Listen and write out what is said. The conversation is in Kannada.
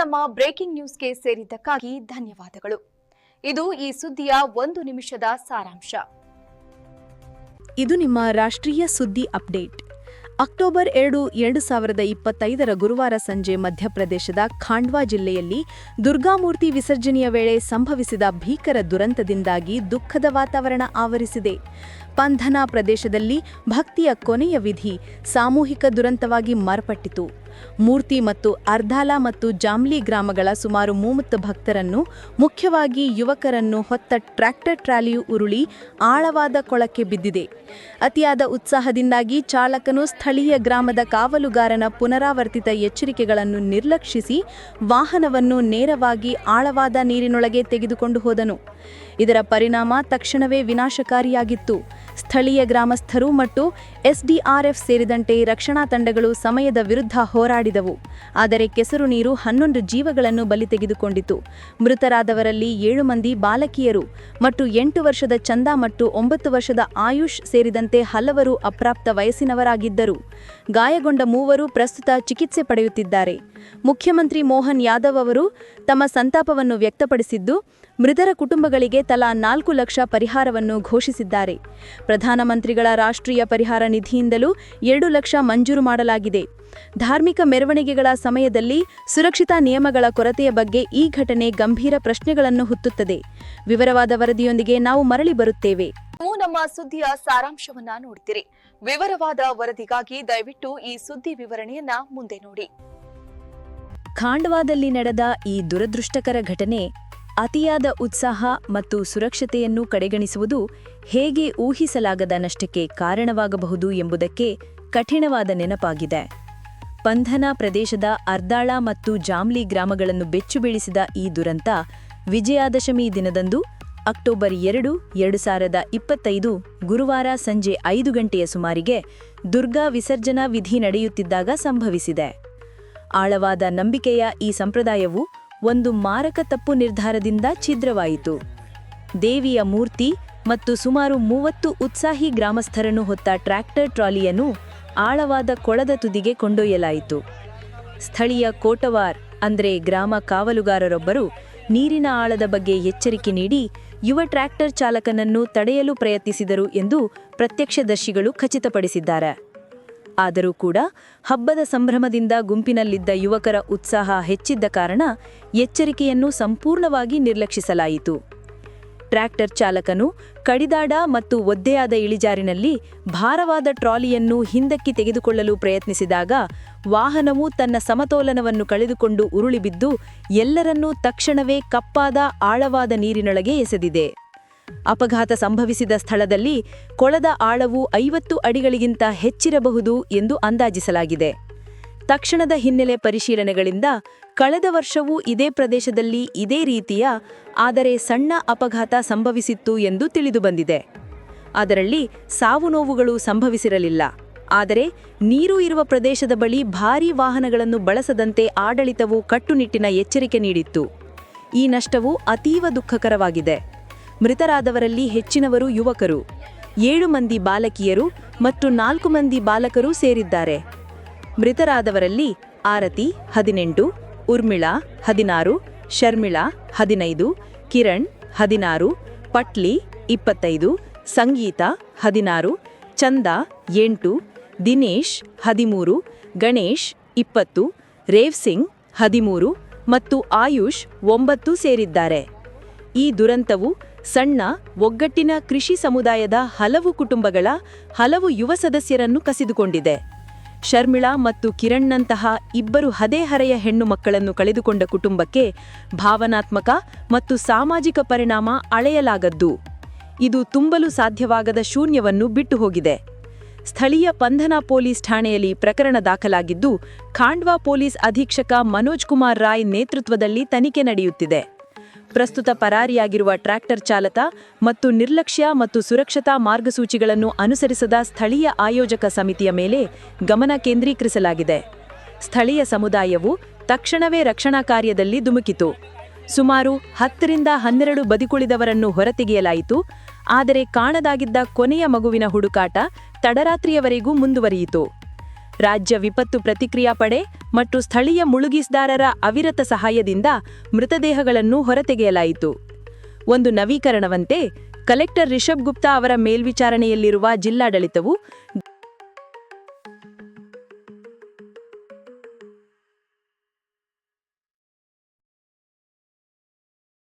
ನಮ್ಮ ಬ್ರೇಕಿಂಗ್ ನ್ಯೂಸ್ಗೆ ಸೇರಿದ್ದಕ್ಕಾಗಿ ಧನ್ಯವಾದಗಳು. ಇದು ಈ ಸುದ್ದಿಯ ಒಂದು ನಿಮಿಷದ ಸಾರಾಂಶ. ಇದು ನಿಮ್ಮ ರಾಷ್ಟ್ರೀಯ ಸುದ್ದಿ ಅಪ್ಡೇಟ್. ಅಕ್ಟೋಬರ್ ಎರಡು ಎರಡು ಸಾವಿರದ ಇಪ್ಪತ್ತೈದರ ಗುರುವಾರ ಸಂಜೆ ಮಧ್ಯಪ್ರದೇಶದ ಖಾಂಡ್ವಾ ಜಿಲ್ಲೆಯಲ್ಲಿ ದುರ್ಗಾಮೂರ್ತಿ ವಿಸರ್ಜನೆಯ ವೇಳೆ ಸಂಭವಿಸಿದ ಭೀಕರ ದುರಂತದಿಂದಾಗಿ ದುಃಖದ ವಾತಾವರಣ ಆವರಿಸಿದೆ. ಪಂಧನಾ ಪ್ರದೇಶದಲ್ಲಿ ಭಕ್ತಿಯ ಕೊನೆಯ ವಿಧಿ ಸಾಮೂಹಿಕ ದುರಂತವಾಗಿ ಮಾರ್ಪಟ್ಟಿತು. ಮೂರ್ತಿ ಮತ್ತು ಅರ್ಧಾಲ ಮತ್ತು ಜಾಮ್ಲಿ ಗ್ರಾಮಗಳ ಸುಮಾರು ಮೂವತ್ತು ಭಕ್ತರನ್ನು, ಮುಖ್ಯವಾಗಿ ಯುವಕರನ್ನು ಹೊತ್ತ ಟ್ರ್ಯಾಕ್ಟರ್ ಟ್ರಾಲಿಯು ಉರುಳಿ ಆಳವಾದ ಕೊಳಕ್ಕೆ ಬಿದ್ದಿದೆ. ಅತಿಯಾದ ಉತ್ಸಾಹದಿಂದಾಗಿ ಚಾಲಕನು ಸ್ಥಳೀಯ ಗ್ರಾಮದ ಕಾವಲುಗಾರನ ಪುನರಾವರ್ತಿತ ಎಚ್ಚರಿಕೆಗಳನ್ನು ನಿರ್ಲಕ್ಷಿಸಿ ವಾಹನವನ್ನು ನೇರವಾಗಿ ಆಳವಾದ ನೀರಿನೊಳಗೆ ತೆಗೆದುಕೊಂಡು ಹೋದನು. ಇದರ ಪರಿಣಾಮ ತಕ್ಷಣವೇ ವಿನಾಶಕಾರಿಯಾಗಿತ್ತು. ಸ್ಥಳೀಯ ಗ್ರಾಮಸ್ಥರು ಮತ್ತು ಎಸ್ಡಿಆರ್ಎಫ್ ಸೇರಿದಂತೆ ರಕ್ಷಣಾ ತಂಡಗಳು ಸಮಯದ ವಿರುದ್ಧ ಹೋರಾಡಿದವು. ಆದರೆ ಕೆಸರು ನೀರು ಹನ್ನೊಂದು ಜೀವಗಳನ್ನು ಬಲಿ ತೆಗೆದುಕೊಂಡಿತು. ಮೃತರಾದವರಲ್ಲಿ ಏಳು ಮಂದಿ ಬಾಲಕಿಯರು ಮತ್ತು ಎಂಟು ವರ್ಷದ ಚಂದ ಮತ್ತು ಒಂಬತ್ತು ವರ್ಷದ ಆಯುಷ್ ಸೇರಿದಂತೆ ಹಲವರು ಅಪ್ರಾಪ್ತ ವಯಸ್ಸಿನವರಾಗಿದ್ದರು. ಗಾಯಗೊಂಡ ಮೂವರು ಪ್ರಸ್ತುತ ಚಿಕಿತ್ಸೆ ಪಡೆಯುತ್ತಿದ್ದಾರೆ. ಮುಖ್ಯಮಂತ್ರಿ ಮೋಹನ್ ಯಾದವ್ ಅವರು ತಮ್ಮ ಸಂತಾಪವನ್ನು ವ್ಯಕ್ತಪಡಿಸಿದ್ದು ಮೃತರ ಕುಟುಂಬಗಳಿಗೆ ತಲಾ ನಾಲ್ಕು ಲಕ್ಷ ಪರಿಹಾರವನ್ನು ಘೋಷಿಸಿದ್ದಾರೆ. ಪ್ರಧಾನಮಂತ್ರಿಗಳ ರಾಷ್ಟ್ರೀಯ ಪರಿಹಾರ ನಿಧಿಯಿಂದಲೂ ಎರಡು ಲಕ್ಷ ಮಂಜೂರು ಮಾಡಲಾಗಿದೆ. ಧಾರ್ಮಿಕ ಮೆರವಣಿಗೆಗಳ ಸಮಯದಲ್ಲಿ ಸುರಕ್ಷತಾ ನಿಯಮಗಳ ಕೊರತೆಯ ಬಗ್ಗೆ ಈ ಘಟನೆ ಗಂಭೀರ ಪ್ರಶ್ನೆಗಳನ್ನು ಹುತ್ತುತ್ತದೆ. ವಿವರವಾದ ವರದಿಯೊಂದಿಗೆ ನಾವು ಮರಳಿ ಬರುತ್ತೇವೆ. ನೀವು ನಮ್ಮ ಸುದ್ದಿಯ ಸಾರಾಂಶವನ್ನ ನೋಡ್ತೀರಿ. ವಿವರವಾದ ವರದಿಗಾಗಿ ದಯವಿಟ್ಟು ಈ ಸುದ್ದಿ ವಿವರಣೆಯನ್ನ ಮುಂದೆ ನೋಡಿ. ಖಾಂಡವಾದಲ್ಲಿ ನಡೆದ ಈ ದುರದೃಷ್ಟಕರ ಘಟನೆ ಅತಿಯಾದ ಉತ್ಸಾಹ ಮತ್ತು ಸುರಕ್ಷತೆಯನ್ನು ಕಡೆಗಣಿಸುವುದು ಹೇಗೆ ಊಹಿಸಲಾಗದ ನಷ್ಟಕ್ಕೆ ಕಾರಣವಾಗಬಹುದು ಎಂಬುದಕ್ಕೆ ಕಠಿಣವಾದ ನೆನಪಾಗಿದೆ. ಪಂಧನ ಪ್ರದೇಶದ ಅರ್ದಾಳ ಮತ್ತು ಜಾಮ್ಲಿ ಗ್ರಾಮಗಳನ್ನು ಬೆಚ್ಚು ಬೀಳಿಸಿದ ಈ ದುರಂತ ವಿಜಯಾದಶಮಿ ದಿನದಂದು ಅಕ್ಟೋಬರ್ ಎರಡು ಎರಡು ಸಾವಿರದ ಇಪ್ಪತ್ತೈದು ಗುರುವಾರ ಸಂಜೆ ಐದು ಗಂಟೆಯ ಸುಮಾರಿಗೆ ದುರ್ಗಾ ವಿಸರ್ಜನಾ ವಿಧಿ ನಡೆಯುತ್ತಿದ್ದಾಗ ಸಂಭವಿಸಿದೆ. ಆಳವಾದ ನಂಬಿಕೆಯ ಈ ಸಂಪ್ರದಾಯವು ಒಂದು ಮಾರಕ ತಪ್ಪು ನಿರ್ಧಾರದಿಂದ ಛಿದ್ರವಾಯಿತು. ದೇವಿಯ ಮೂರ್ತಿ ಮತ್ತು ಸುಮಾರು ಮೂವತ್ತು ಉತ್ಸಾಹಿ ಗ್ರಾಮಸ್ಥರನ್ನು ಹೊತ್ತ ಟ್ರ್ಯಾಕ್ಟರ್ ಟ್ರಾಲಿಯನ್ನು ಆಳವಾದ ಕೊಳದ ತುದಿಗೆ ಕೊಂಡೊಯ್ಯಲಾಯಿತು. ಸ್ಥಳೀಯ ಕೋಟವಾರ್, ಅಂದರೆ ಗ್ರಾಮ ಕಾವಲುಗಾರರೊಬ್ಬರು ನೀರಿನ ಆಳದ ಬಗ್ಗೆ ಎಚ್ಚರಿಕೆ ನೀಡಿ ಯುವ ಟ್ರ್ಯಾಕ್ಟರ್ ಚಾಲಕನನ್ನು ತಡೆಯಲು ಪ್ರಯತ್ನಿಸಿದರು ಎಂದು ಪ್ರತ್ಯಕ್ಷದರ್ಶಿಗಳು ಖಚಿತಪಡಿಸಿದ್ದಾರೆ. ಆದರೂ ಕೂಡ ಹಬ್ಬದ ಸಂಭ್ರಮದಿಂದ ಗುಂಪಿನಲ್ಲಿದ್ದ ಯುವಕರ ಉತ್ಸಾಹ ಹೆಚ್ಚಿದ್ದ ಕಾರಣ ಎಚ್ಚರಿಕೆಯನ್ನು ಸಂಪೂರ್ಣವಾಗಿ ನಿರ್ಲಕ್ಷಿಸಲಾಯಿತು. ಟ್ರ್ಯಾಕ್ಟರ್ ಚಾಲಕನು ಕಡಿದಾಡ ಮತ್ತು ಒದ್ದೆಯಾದ ಇಳಿಜಾರಿನಲ್ಲಿ ಭಾರವಾದ ಟ್ರಾಲಿಯನ್ನು ಹಿಂದಕ್ಕೆ ತೆಗೆದುಕೊಳ್ಳಲು ಪ್ರಯತ್ನಿಸಿದಾಗ ವಾಹನವು ತನ್ನ ಸಮತೋಲನವನ್ನು ಕಳೆದುಕೊಂಡು ಉರುಳಿಬಿದ್ದು ಎಲ್ಲರನ್ನೂ ತಕ್ಷಣವೇ ಕಪ್ಪಾದ ಆಳವಾದ ನೀರಿನೊಳಗೆ ಎಸೆದಿದೆ. ಅಪಘಾತ ಸಂಭವಿಸಿದ ಸ್ಥಳದಲ್ಲಿ ಕೊಳದ ಆಳವು ಐವತ್ತು ಅಡಿಗಳಿಗಿಂತ ಹೆಚ್ಚಿರಬಹುದು ಎಂದು ಅಂದಾಜಿಸಲಾಗಿದೆ. ತಕ್ಷಣದ ಹಿನ್ನೆಲೆ ಪರಿಶೀಲನೆಗಳಿಂದ ಕಳೆದ ವರ್ಷವೂ ಇದೇ ಪ್ರದೇಶದಲ್ಲಿ ಇದೇ ರೀತಿಯ, ಆದರೆ ಸಣ್ಣ ಅಪಘಾತ ಸಂಭವಿಸಿತ್ತು ಎಂದು ತಿಳಿದುಬಂದಿದೆ. ಅದರಲ್ಲಿ ಸಾವು ನೋವುಗಳು ಸಂಭವಿಸಿರಲಿಲ್ಲ. ಆದರೆ ನೀರು ಇರುವ ಪ್ರದೇಶದ ಬಳಿ ಭಾರೀ ವಾಹನಗಳನ್ನು ಬಳಸದಂತೆ ಆಡಳಿತವು ಕಟ್ಟುನಿಟ್ಟಿನ ಎಚ್ಚರಿಕೆ ನೀಡಿತ್ತು. ಈ ನಷ್ಟವು ಅತೀವ ದುಃಖಕರವಾಗಿದೆ. ಮೃತರಾದವರಲ್ಲಿ ಹೆಚ್ಚಿನವರು ಯುವಕರು. ಏಳು ಮಂದಿ ಬಾಲಕಿಯರು ಮತ್ತು ನಾಲ್ಕು ಮಂದಿ ಬಾಲಕರೂ ಸೇರಿದ್ದಾರೆ. ಮೃತರಾದವರಲ್ಲಿ ಆರತಿ ಹದಿನೆಂಟು ಉರ್ಮಿಳಾ ಹದಿನಾರು, ಶರ್ಮಿಳಾ ಹದಿನೈದು, ಕಿರಣ್ ಹದಿನಾರು, ಪಟ್ಲಿ ಇಪ್ಪತ್ತೈದು, ಸಂಗೀತ ಹದಿನಾರು, ಚಂದ ಎಂಟು, ದಿನೇಶ್ ಹದಿಮೂರು, ಗಣೇಶ್ ಇಪ್ಪತ್ತು ರೇವ್ ಸಿಂಗ್ ಹದಿಮೂರು ಮತ್ತು ಆಯುಷ್ ಒಂಬತ್ತು ಸೇರಿದ್ದಾರೆ. ಈ ದುರಂತವು ಸಣ್ಣ, ಒಗ್ಗಟ್ಟಿನ ಕೃಷಿ ಸಮುದಾಯದ ಹಲವು ಕುಟುಂಬಗಳ ಹಲವು ಯುವ ಸದಸ್ಯರನ್ನು ಕಸಿದುಕೊಂಡಿದೆ. ಶರ್ಮಿಳಾ ಮತ್ತು ಕಿರಣ್ನಂತಹ ಇಬ್ಬರು ಹದೇಹರೆಯ ಹೆಣ್ಣು ಮಕ್ಕಳನ್ನು ಕಳೆದುಕೊಂಡ ಕುಟುಂಬಕ್ಕೆ ಭಾವನಾತ್ಮಕ ಮತ್ತು ಸಾಮಾಜಿಕ ಪರಿಣಾಮ ಅಳೆಯಲಾಗದ್ದು. ಇದು ತುಂಬಲು ಸಾಧ್ಯವಾಗದ ಶೂನ್ಯವನ್ನು ಬಿಟ್ಟು ಹೋಗಿದೆ ಸ್ಥಳೀಯ ಪಂಧನ ಪೊಲೀಸ್ ಠಾಣೆಯಲ್ಲಿ ಪ್ರಕರಣ ದಾಖಲಾಗಿದ್ದು, ಖಾಂಡ್ವಾ ಪೊಲೀಸ್ ಅಧೀಕ್ಷಕ ಮನೋಜ್ ಕುಮಾರ್ ರಾಯ್ ನೇತೃತ್ವದಲ್ಲಿ ತನಿಖೆ ನಡೆಯುತ್ತಿದೆ. ಪ್ರಸ್ತುತ ಪರಾರಿಯಾಗಿರುವ ಟ್ರ್ಯಾಕ್ಟರ್ ಚಾಲಕ ಮತ್ತು ನಿರ್ಲಕ್ಷ್ಯ ಮತ್ತು ಸುರಕ್ಷತಾ ಮಾರ್ಗಸೂಚಿಗಳನ್ನು ಅನುಸರಿಸದ ಸ್ಥಳೀಯ ಆಯೋಜಕ ಸಮಿತಿಯ ಮೇಲೆ ಗಮನ ಕೇಂದ್ರೀಕರಿಸಲಾಗಿದೆ. ಸ್ಥಳೀಯ ಸಮುದಾಯವು ತಕ್ಷಣವೇ ರಕ್ಷಣಾ ಕಾರ್ಯದಲ್ಲಿ ಧುಮುಕಿತು. ಸುಮಾರು ಹತ್ತರಿಂದ ಹನ್ನೆರಡು ಬದುಕುಳಿದವರನ್ನು ಹೊರತೆಗೆಯಲಾಯಿತು. ಆದರೆ ಕಾಣದಾಗಿದ್ದ ಕೊನೆಯ ಮಗುವಿನ ಹುಡುಕಾಟ ತಡರಾತ್ರಿಯವರೆಗೂ ಮುಂದುವರಿಯಿತು. ರಾಜ್ಯ ವಿಪತ್ತು ಪ್ರತಿಕ್ರಿಯಾ ಪಡೆ ಮತ್ತು ಸ್ಥಳೀಯ ಮುಳುಗಿಸ್ದಾರರ ಅವಿರತ ಸಹಾಯದಿಂದ ಮೃತದೇಹಗಳನ್ನು ಹೊರತೆಗೆಯಲಾಯಿತು. ಒಂದು ನವೀಕರಣವಂತೆ, ಕಲೆಕ್ಟರ್ ರಿಷಬ್ ಗುಪ್ತಾ ಅವರ ಮೇಲ್ವಿಚಾರಣೆಯಲ್ಲಿರುವ ಜಿಲ್ಲಾಡಳಿತವು